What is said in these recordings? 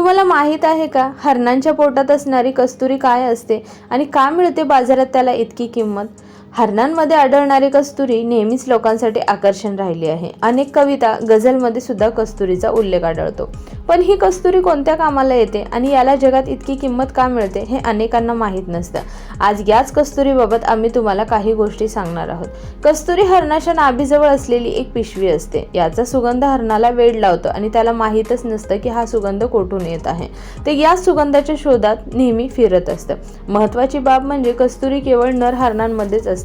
तुम्हाला माहीत आहे का? हरणांच्या पोटात असणारी कस्तुरी काय असते? आणि का मिळते बाजारात त्याला इतकी किंमत? हरणांमध्ये आढळणारी कस्तुरी नेहमीच लोकांसाठी आकर्षण राहिली आहे. अनेक कविता गझलमध्ये सुद्धा कस्तुरीचा उल्लेख आढळतो. पण ही कस्तुरी कोणत्या कामाला येते आणि याला जगात इतकी किंमत का मिळते हे अनेकांना माहीत नसतं. आज याच कस्तुरीबाबत आम्ही तुम्हाला काही गोष्टी सांगणार आहोत. कस्तुरी हरणाच्या नाभीजवळ असलेली एक पिशवी असते. याचा सुगंध हरणाला वेड लावतो आणि त्याला माहीतच नसतं की हा सुगंध कोठून येत आहे. ते या सुगंधाच्या शोधात नेहमी फिरत असतं. महत्त्वाची बाब म्हणजे कस्तुरी केवळ नर हरणांमध्येच असते.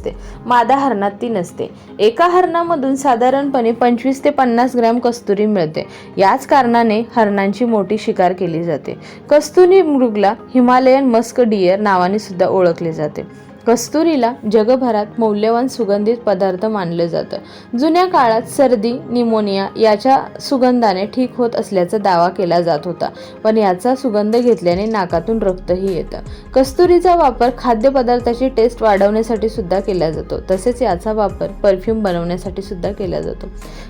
मादा हरणात ती नसते. एका हरणामधून साधारणपणे पंचवीस ते पन्नास ग्रॅम कस्तुरी मिळते. याच कारणाने हरणांची मोठी शिकार केली जाते. कस्तुरी मृगला हिमालयन मस्क डियर नावाने सुद्धा ओळखले जाते. कस्तुरीला जगभरात मौल्यवान सुगंधित पदार्थ मानलं जातं. जुन्या काळात सर्दी निमोनिया याच्या सुगंधाने ठीक होत असल्याचा दावा केला जात होता. पण याचा सुगंध घेतल्याने नाकातून रक्तही येतं. कस्तुरीचा वापर खाद्यपदार्थाची टेस्ट वाढवण्यासाठी सुद्धा केला जातो. तसेच याचा वापर परफ्यूम बनवण्यासाठी सुद्धा केला जातो.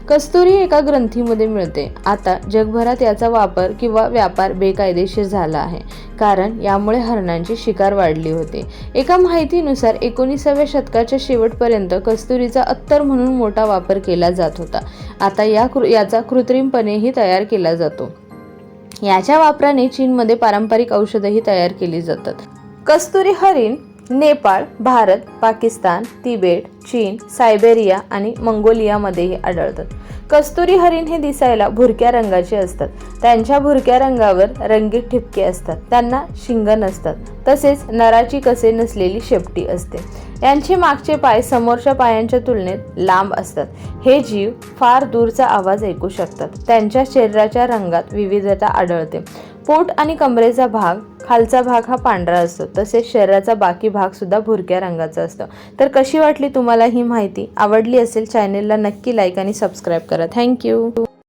कस्तुरी एका ग्रंथीमध्ये मिळते. आता जगभरात याचा वापर किंवा व्यापार बेकायदेशीर झाला आहे. कारण यामुळे हरणांची शिकार वाढली होती. एका माहिती माहितीनुसार एकोणीसाव्या शतकाच्या शेवटपर्यंत कस्तुरीचा अत्तर म्हणून मोठा वापर केला जात होता. आता या कृ याचा कृत्रिमपणेही तयार केला जातो. याच्या वापराने चीनमध्ये पारंपरिक औषधंही तयार केली जातात. कस्तुरी हरिण नेपाळ भारत पाकिस्तान तिबेट चीन सायबेरिया आणि मंगोलियामध्येही आढळतात. कस्तुरी हरिण हे दिसायला भुरक्या रंगाचे असतात. त्यांच्या भुरक्या रंगावर रंगीत ठिपके असतात. त्यांना शिंग नसतात. तसेच नराची कसे नसलेली शेपटी असते. यांचे मागचे पाय समोरच्या पायांच्या तुलनेत लांब असतात. हे जीव फार दूरचा आवाज ऐकू शकतात. त्यांच्या शरीराच्या रंगात विविधता आढळते. पोट आणि कमरेचा भाग खालचा भाग हा पांढरा असतो. तसेच शरीराचा बाकी भाग सुद्धा भुरक्या रंगाचा असतो. तर कशी वाटली तुम्हाला ही माहिती? आवडली असेल चॅनेलला नक्की लाईक आणि सबस्क्राईब करा. थँक्यू